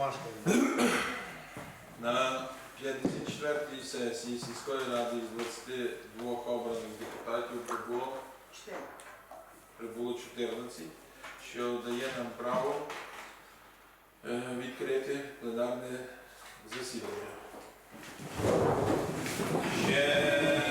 Машка. На 54-й сесії сільської ради з 22 обраних депутатів прибуло, прибуло 14, що дає нам право е, відкрити пленарне засідання. Ще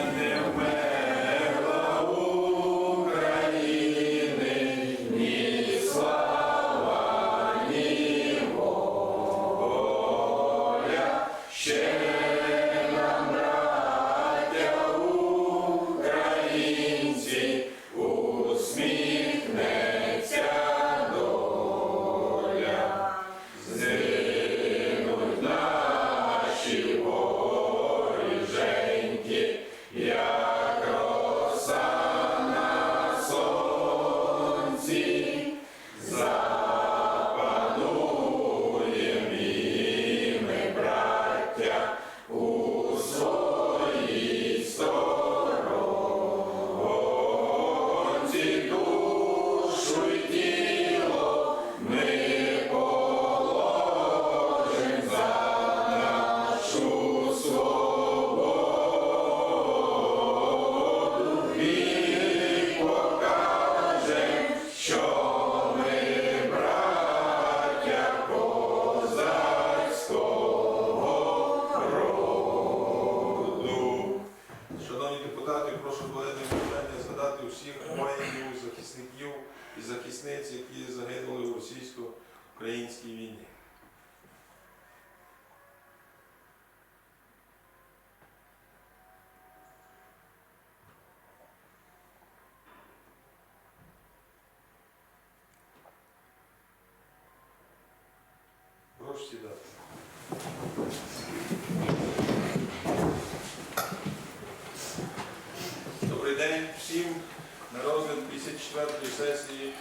54-ї сесії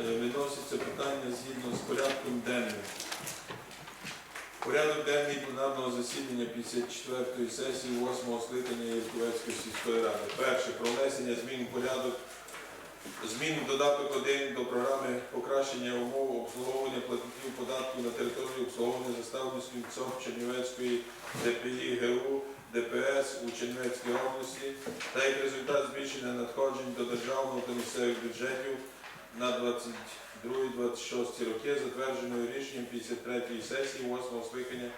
е, виноситься питання згідно з порядком денним. Порядок денний пленарного засідання 54-ї сесії 8-го скликання Євковецької сільської ради. Перше. Про внесення змін порядок змін в додаток 1 до програми покращення умов обслуговування платників податків на території обслуговування заставницьким ЦОП Чернівецької ДПІ ГУ ДПС у Чернівецькій області та як результат збільшення надходжень до державного та місцевих бюджетів на 22-26 роки, затвердженою рішенням 53-ї сесії 8-го скликання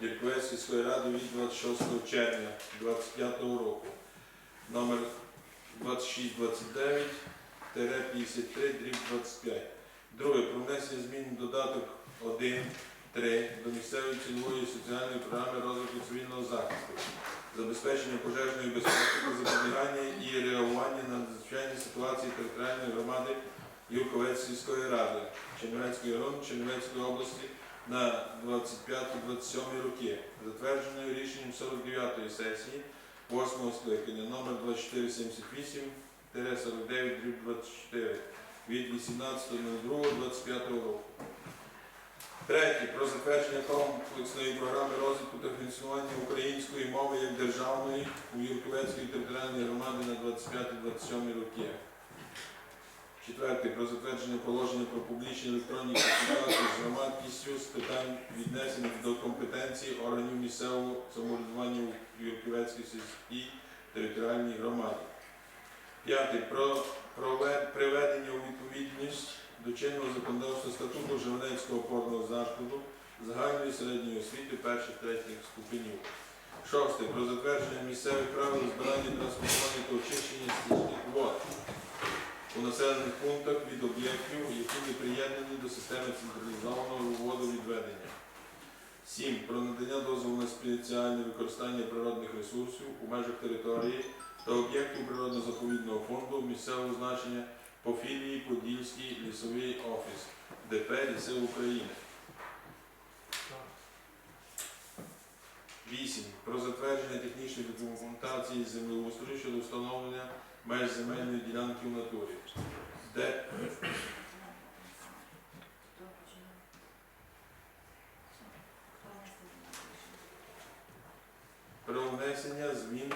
Дірковецької сільської ради від 26 червня 2025 року. Номер 2629 53 дріб 25. Друге. Про внесення змін додаток 1, 3 до місцевої цільової соціальної програми розвитку цивільного захисту, забезпечення пожежної безпеки запобігання і реагування на надзвичайні ситуації територіальної громади Юрковець сільської ради Чернівецької район Чернівецької області на 25-27 роки, затвердженою рішенням 49-ї сесії 8 скликання номер 2478 49 24 від 18.02.25 року. Третє. Про затвердження комплексної програми розвитку та функціонування української мови як державної у Юрковецької територіальної громади на 25-27 роки. Четверте. Про затвердження положення про публічні електронні консультації з громадськістю з питань віднесених до компетенції органів місцевого самоврядування у Юрковецькій сільській територіальній громаді. П'яте. Про приведення у відповідність до чинного законодавства статуту Живнецького опорного закладу загальної середньої освіти перших третіх ступенів. Шосте. Про затвердження місцевих правил збирання, транспортування та очищення стічних вод у населених пунктах від об'єктів, які не приєднані до системи централізованого водовідведення. 7. Про надання дозволу на спеціальне використання природних ресурсів у межах території та об'єктів природно-заповідного фонду місцевого значення по філії Подільський лісовий офіс ДП Ліси України. 8. Про затвердження технічної документації землеустрою щодо встановлення меж земельної ділянки в натурі. Де Хто починає? Хто нас не про внесення змін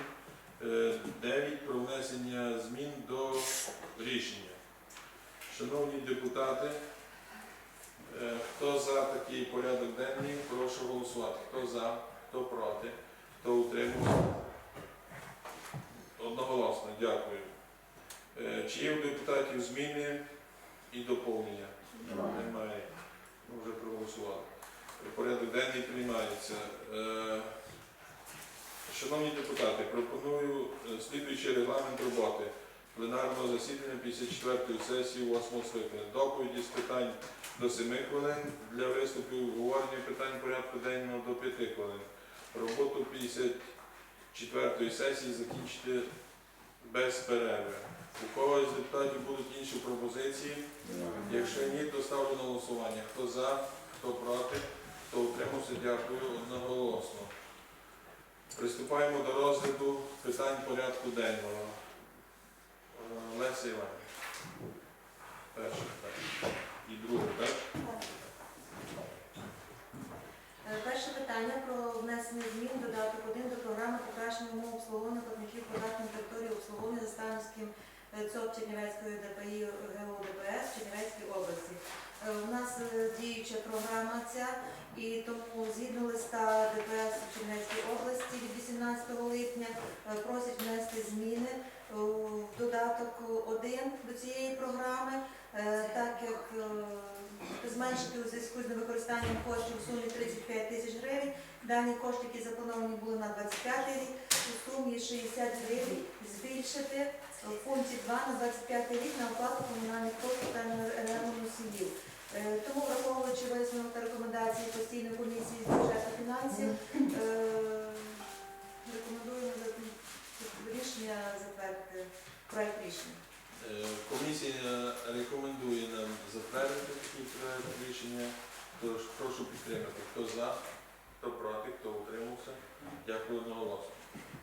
9 про внесення змін до рішення. Шановні депутати, е, хто за такий порядок денний. Прошу голосувати. Хто за, хто проти, хто утримався. Одноголосно, дякую. Е, Чи є у депутатів зміни і доповнення? Немає. Ми вже проголосували. Порядок денний приймається. Е, Шановні депутати, пропоную слідуючий регламент роботи пленарного засідання 54-ї сесії 8 скликання. Доповіді з питань до 7 хвилин, для виступів обговорення питань порядку денного до 5 хвилин. Роботу 54-ї сесії закінчити без перерви. У когось з депутатів будуть інші пропозиції? Якщо ні, то ставлю на голосування. Хто за, хто проти, хто утримався, дякую одноголосно. Приступаємо до розгляду питань порядку денного. Е, Леся Іванівна. Перше питання. І друге, так? Е, Перше питання про внесення змін додаток 1 до програми покращення умов обслуговування платників податків території обслуговування Заставницьким е, ЦОП Чернівецької ДПІ ГО ДПС Чернівецької області. Е, У нас е, діюча програма ця, і тому згідно листа ДПС Чернівецької області від 18 липня е, просять внести зміни е, додаток 1 до цієї програми, е, так як е, зменшити у зв'язку з невикористанням коштів у сумі 35 тисяч гривень. Дані кошти, які заплановані були на 25 рік, у сумі 60 гривень збільшити в пункті 2 на 25 рік на оплату комунальних послуг та енергоносіїв. Е, Тому, враховуючи висновок та рекомендації постійної комісії з бюджету фінансів, е, рекомендуємо рішення затвердити проект рішення. Е, Комісія рекомендує нам затвердити такий проект рішення. Тож прошу підтримати. Хто за, хто проти, хто утримався. Дякую одноголосно.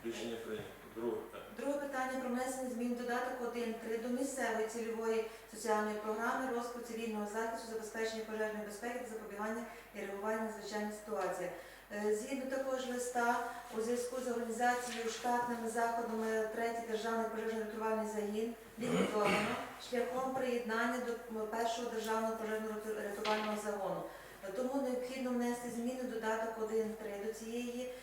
Рішення прийнято. Друге питання. Друге питання про внесення змін додаток 1.3 до місцевої цільової соціальної програми розвитку цивільного захисту, забезпечення пожежної безпеки та запобігання і реагування на звичайні ситуації. Е, Згідно також листа у зв'язку з організацією штатними заходами третій державний пожежно-рятувальний загін ліквідовано шляхом приєднання до першого державного пожежно-рятувального загону. Тому необхідно внести зміни додаток 1.3 до цієї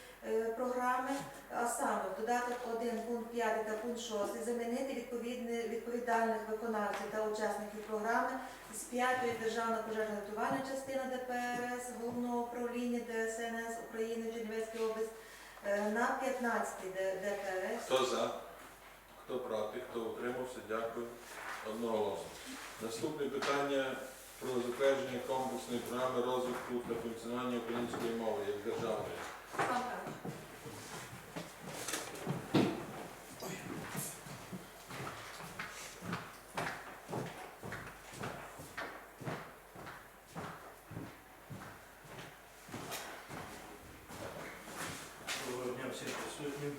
програми, а саме в додаток 1 пункт 5 та пункт 6 замінити відповідне- відповідальних виконавців та учасників програми з 5-ї державної пожежно-рятувальної частини ДПРС Головного управління ДСНС України Чернівецькій області е, на 15-й Д- ДПРС. Хто за, хто проти, хто утримався. Дякую одноголосно. Наступне питання про затвердження комплексної програми розвитку та функціонування української мови як державної. Доброго дня всім присутнім.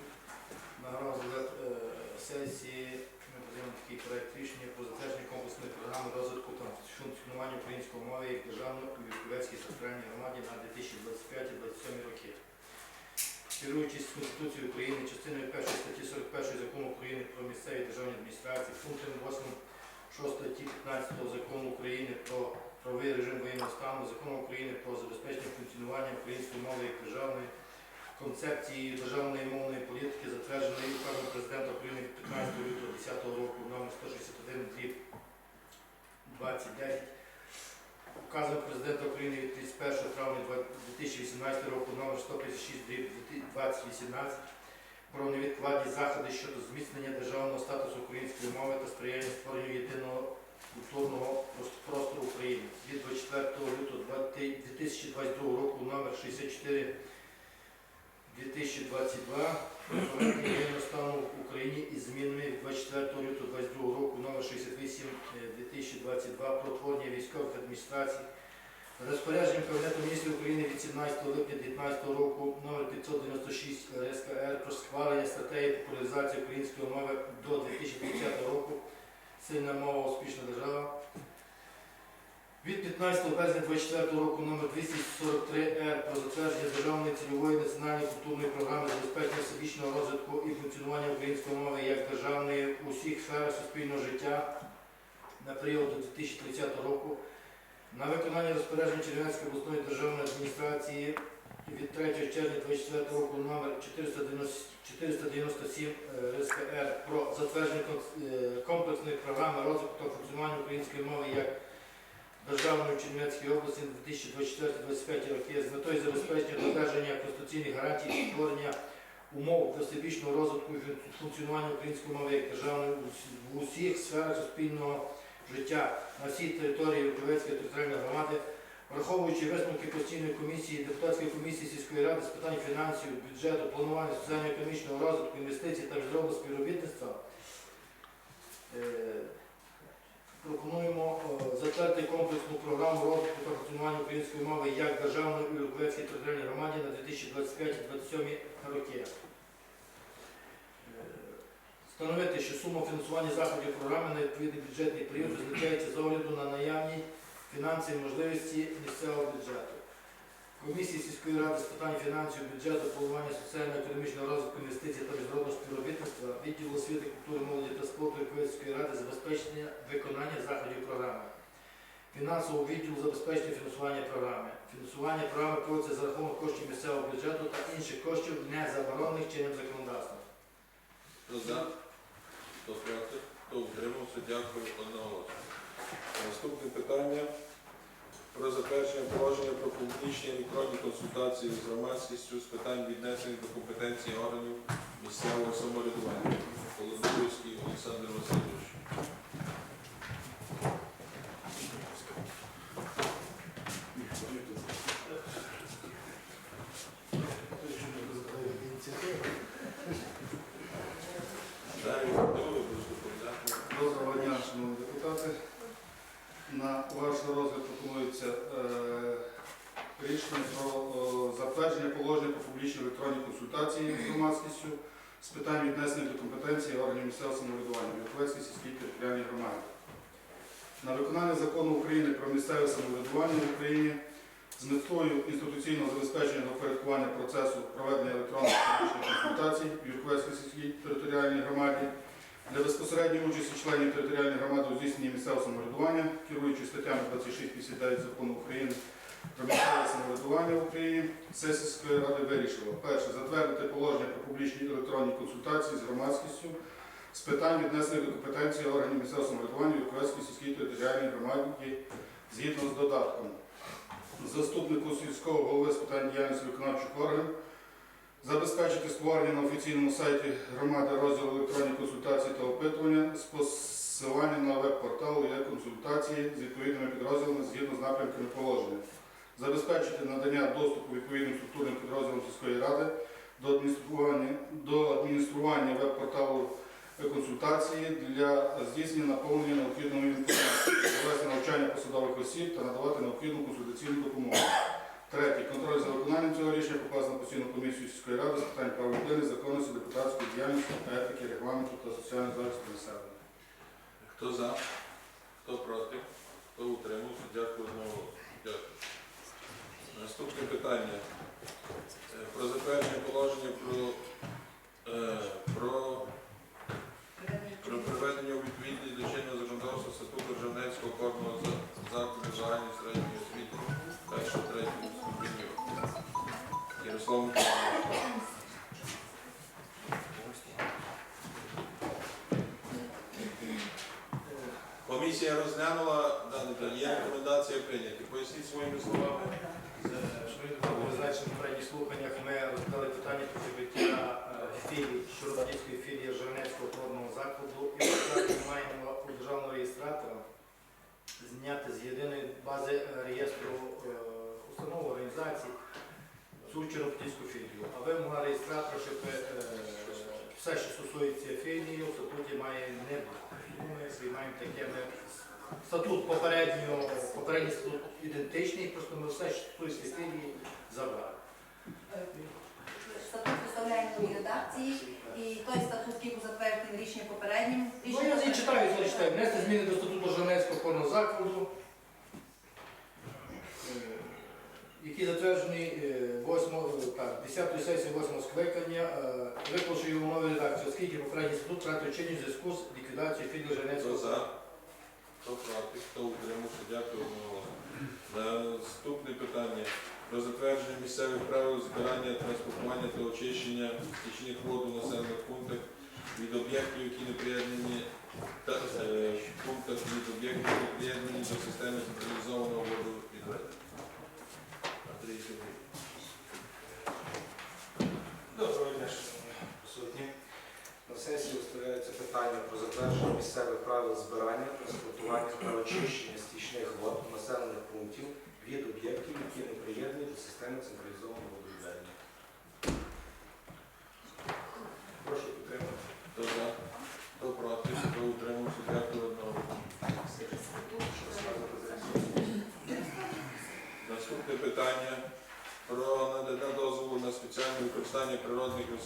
На е, сесії ми подаємо такий проект рішення про затвердження комплексної програми розвитку та функціонування української мови як державної у Вірковецькій територіальній громаді на 2025-2027 роки. Керуючись Конституцією України, частиною 1 статті 41 закону України про місцеві державні адміністрації, пунктом 8 6 статті 15 закону України про правовий режим воєнного стану, законом України про забезпечення функціонування української мови як державної, концепції державної мовної політики, затвердженої указом президента України від 15 лютого 2010 року номер 161 дріб 2010, указом президента України від 31 травня 2018 року номер 156 2018 про невідкладні заходи щодо зміцнення державного статусу української мови та сприяння створенню єдиного культурного простору України. Від 24 лютого 2022 року номер 64 2022 про проведення воєнного стану в Україні із змінами від 24 лютого 2022 року номер 68 2022 про творення військових адміністрацій. Розпорядженням Кабінету міністрів України від 17 липня 2019 року номер 596 РСКР про схвалення стратегії популяризації української мови до 2030 року. Сильна мова, успішна держава. Від 15 березня 2024 року номер 243-Р про затвердження державної цільової національної культурної програми забезпечення всебічного розвитку і функціонування української мови як державної у всіх сферах суспільного життя на період до 2030 року На виконання розпорядження Чернівецької обласної державної адміністрації від 3 червня 2024 року номер 490 497 е, РСКР про затвердження е, комплексної програми розвитку та функціонування української мови як державної в Чернівецькій області на 2024-2025 роки з метою забезпечення додержання конституційних гарантій і створення умов для всебічного розвитку і функціонування української мови як державної в усіх сферах суспільного життя на всій території Рукавецької територіальної громади, враховуючи висновки постійної комісії, депутатської комісії сільської ради з питань фінансів, бюджету, планування соціально-економічного розвитку, інвестицій та міжнародного співробітництва, е, пропонуємо е, затвердити комплексну програму розвитку та функціонування української мови як державної у Рукавецькій територіальній громаді на 2025-2027 роки. Е, Встановити, що сума фінансування заходів програми на відповідний бюджетний період визначається з огляду на наявні фінансові можливості місцевого бюджету. Комісії сільської ради з питань фінансів, бюджету, планування соціально-економічного розвитку інвестицій та міжнародного співробітництва, відділу освіти, культури, молоді та спорту Рукавицької ради забезпечення виконання заходів програми. Фінансового відділу забезпечення фінансування програми. Фінансування програми проводиться за рахунок коштів місцевого бюджету та інших коштів, не заборонених чинним законодавством. Хто за? Хто проти? Хто утримався? Дякую одноголосно. Наступне питання про затвердження положення про публічні електронні консультації з громадськістю з питань віднесених до компетенції органів місцевого самоврядування. Володимирський Олександр Васильович. Далі готовий будеш доповідати. Доброго дня, шановні депутати. На ваш розгляд пропонується е, рішення про е, затвердження положення про публічні електронні консультації з громадськістю з питань віднесених до компетенції органів місцевого самоврядування в Європейській сільській територіальній громаді. На виконання закону України про місцеве самоврядування в Україні з метою інституційного забезпечення впорядкування процесу проведення електронних публічних консультацій в Європейській сільській територіальній громаді для безпосередньої участі членів територіальної громади у здійсненні місцевого самоврядування, керуючи статтями 26-59 закону України місцеве самоврядування в Україні, сесія сільської ради вирішила перше затвердити положення про публічні електронні консультації з громадськістю з питань віднесених до компетенції органів місцевого самоврядування Юрковецької сільській територіальній громаді згідно з додатком. Заступнику сільського голови з питань діяльності виконавчих органів Забезпечити створення на офіційному сайті громади розділу електронні консультації та опитування з посиланням на веб-портал є консультації з відповідними підрозділами згідно з напрямками положення. Забезпечити надання доступу відповідним структурним підрозділам сільської ради до адміністрування, до адміністрування веб-порталу консультації для здійснення наповнення необхідної інформації, провести навчання посадових осіб та надавати необхідну консультаційну допомогу. Третє. Контроль за виконанням цього рішення покласти на постійну комісію сільської ради з питань прав людини, законності, депутатської діяльності, етики, регламенту та соціального захисту населення. Хто за? Хто проти? Хто утримався? Дякую одноголосно. Дякую. Наступне питання. Е, Про затвердження положення про, е, про, про приведення у відповідність до чинного законодавства статуту опорного за- закладу загальної середньої освіти першого третього ступенів. Ярослав. Комісія розглянула дане. Є рекомендація прийняти. Поясніть своїми словами. Шановні ви знаєте, що на попередніх слуханнях ми розглядали питання про прибуття філії, Щородницької філії Жирнецького опорного закладу. І зараз ми маємо у державного реєстратора зняти з єдиної бази е, реєстру е, установ, організацій цю Чорнобильську філію. А вимога реєстратора, щоб е, все, що стосується філії, в статуті має не бути. Тому ми займаємо таке. Ми Статут попередньо, попередній статут ідентичний, просто ми все, стосується філії, забрали. Статут виставляє нові редакції, і той статут, який був затверджений рішення попереднім, Ну, я не читаю, я читаю. Внести зміни до статуту Женевського конного закладу, е, який затверджений е, 8, так, 10 сесії 8 скликання, е, виклавши в редакції, оскільки попередній статут втратив чинність в зв'язку з ліквідацією філії Хто за? Хто проти? Хто утримався? Дякую одноголосно. Наступне питання про затвердження місцевих правил збирання, транспортування та очищення стічних вод у населених пунктах від об'єктів, які не приєднані та е, пунктах від об'єктів, які приєднані до системи централізованого водовідведення. Андрій Сергій. Доброго дня, шановні присутні. На сесії виставляється питання про затвердження місцевих правил збирання, транспортування та очищення стічних вод населених пунктів від об'єктів, які не приєднані до системи централізованого водовідведення. Прошу підтримати. Хто за? Хто проти? Хто утримався? Дякую одного. Наступне питання про надання дозволу на спеціальне використання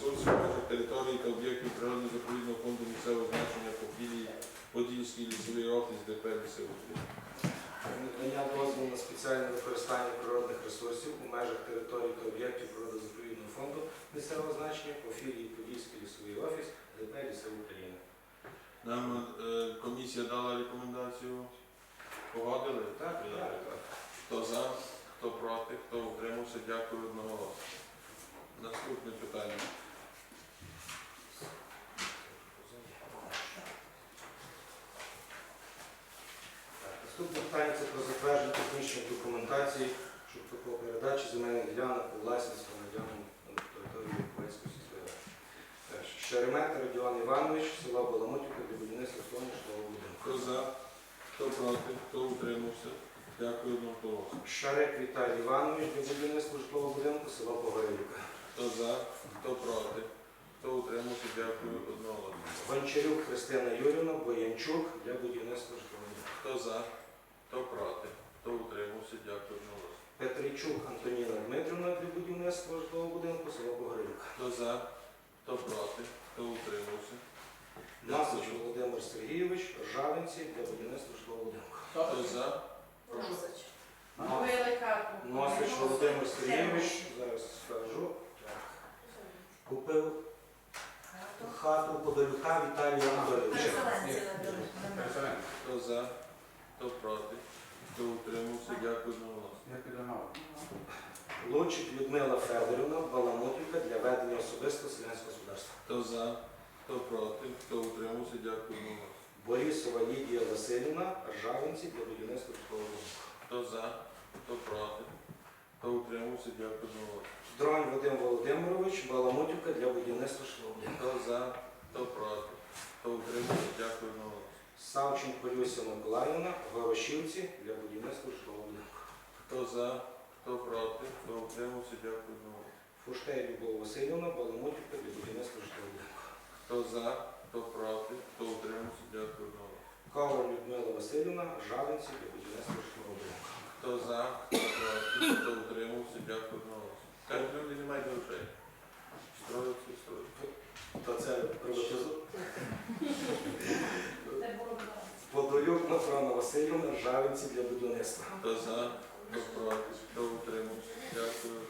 межах території та об'єктів природно-заповідного фонду місцевого значення по філії Подільський лісовий офіс ДП «Лісовий». Надання дозволу на спеціальне використання природних ресурсів у межах території та об'єктів природозаповідного фонду місцевого значення по філії Подільський лісовий офіс ДП «Ліси України». Нам е, комісія дала рекомендацію. Погодили? Так, так, так. Хто за, хто проти, хто утримався, дякую одного. Наступне питання. Так, Наступне питання це про затвердження технічної документації щодо передачі земельних ділянок у власність громадянам на території Ковецької сільської ради. Шеремета Родіон Іванович, село Баламутівка для будівництва сонячного будинку. Хто за, хто проти, хто утримався, дякую одноголосно. Шарик Віталій Іванович для будівництва житлового будинку, село Погорілівка. Хто за, хто проти, хто утримався, дякую одноголосно. Гончарюк Христина Юрівна, Боянчук для будівництва житлового будинку. Хто за, хто проти, хто утримався, дякую. Одноголосно. Петрійчук Антоніна Дмитрівна для будівництва житлового будинку, село Погорілівка. Хто за, хто проти, хто утримався. Насич Володимир Сергійович, Ржавинці для будівництва житлового будинку. Хто за, Носич Володимир Сергійович, зараз скажу. Купив хату. Подолюка Віталія Анатолійовича. Переселенці хто за, хто проти, хто утримався, дякую одноголосно. Лучик Людмила Федорівна, Баламутівка для ведення особистого селянського господарства. Хто за, хто проти, хто утримався, дякую одноголосно. Борисова Лідія Васильівна, Ржавинці для будівництва житлового будинку. Хто за, хто проти, хто утримався, дякую одноголосно. Дронь Вадим Володимирович, Баламутівка для будівництва житлового будинку. Хто за, хто проти, хто утримався, дякую одноголосно. Савченко Люся Миколаївна, Горошівці для будівництва житлового будинку. Хто за, хто проти, хто утримався, дякую. Фуштей Любов Васильівна, Баламутівка для будівництва житлового будинку. Хто за, хто проти, хто утримався, дякую. Коваль Людмила Васильівна, Жавинці для будівництва житлового будинку. Хто за, хто проти, хто утримався, дякую. Кажуть, люди не мають грошей. Строїться, строїться. То це приватизу. на Матрона Васильівна, Жавинці для будівництва. Хто за, хто проти, хто утримався, дякую.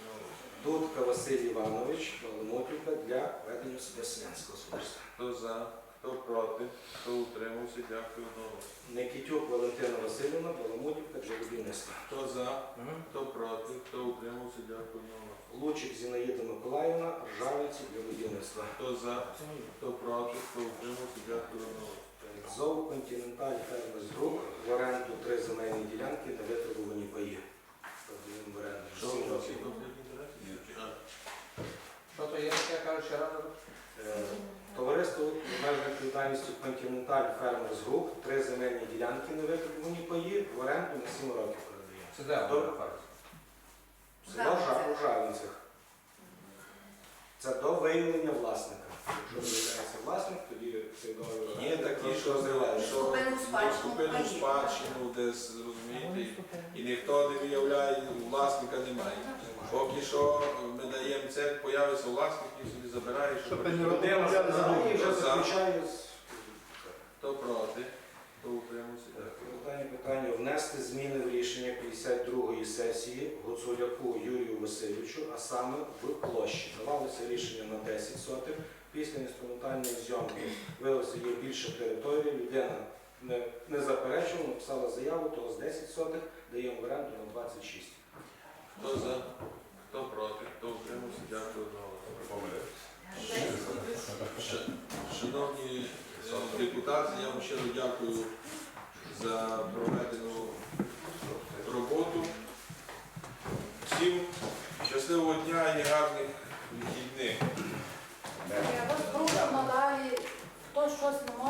Дудка Василь Іванович, Баламутівка для ведення себе селянського господарства. Хто за, хто проти, хто утримався, дякую одноголосно. Никитюк Валентина Васильівна, Баламутівка для будівництва. Хто за, хто проти, хто утримався, дякую одноголосно. Лучик Зінаїда Миколаївна, Ржавиці для будівництва. Хто за, хто проти, хто утримався, дякую одноголосно. ЗОВ Континенталь Фермерс Груп в оренду три земельні ділянки на витребувані паї. Продаємо в оренду. Що у вас є конфлікт інтересів? Що то є таке, кажуть, ще раз? Е, Товариство з Континенталь Фермерс Груп три земельні ділянки на витребувані паї в оренду на 7 років передаємо. Це де Добре. воно факт? Село Жа- у Жавінцях. Це до виявлення власника. Якщо виявляється власник, тоді цей договір. Є такі, що розвивають. що Купили в спадщину купили в паї. спадщину десь, розумієте, і ніхто не виявляє, власника немає. Поки що ми даємо це, появиться власник і собі забирає, що Щоб хоче. не Людина і вже заключає з Хто проти, хто утримався, Так, дякую. Питання питання внести зміни в рішення 52-ї сесії Гуцуляку Юрію Васильовичу, а саме в площі. Давалося рішення на 10 сотих. Після інструментальної зйомки виявилося є більше території. Людина не, не заперечувала, написала заяву, того з 10 сотих даємо в оренду на 26. Хто за? Хто проти? Хто утримався? Дякую одноголосно. Ш- Шановні депутати, я вам щиро дякую за проведену роботу. Всім щасливого дня і гарних вихідних. Я вас прошу надалі, хто щось не може.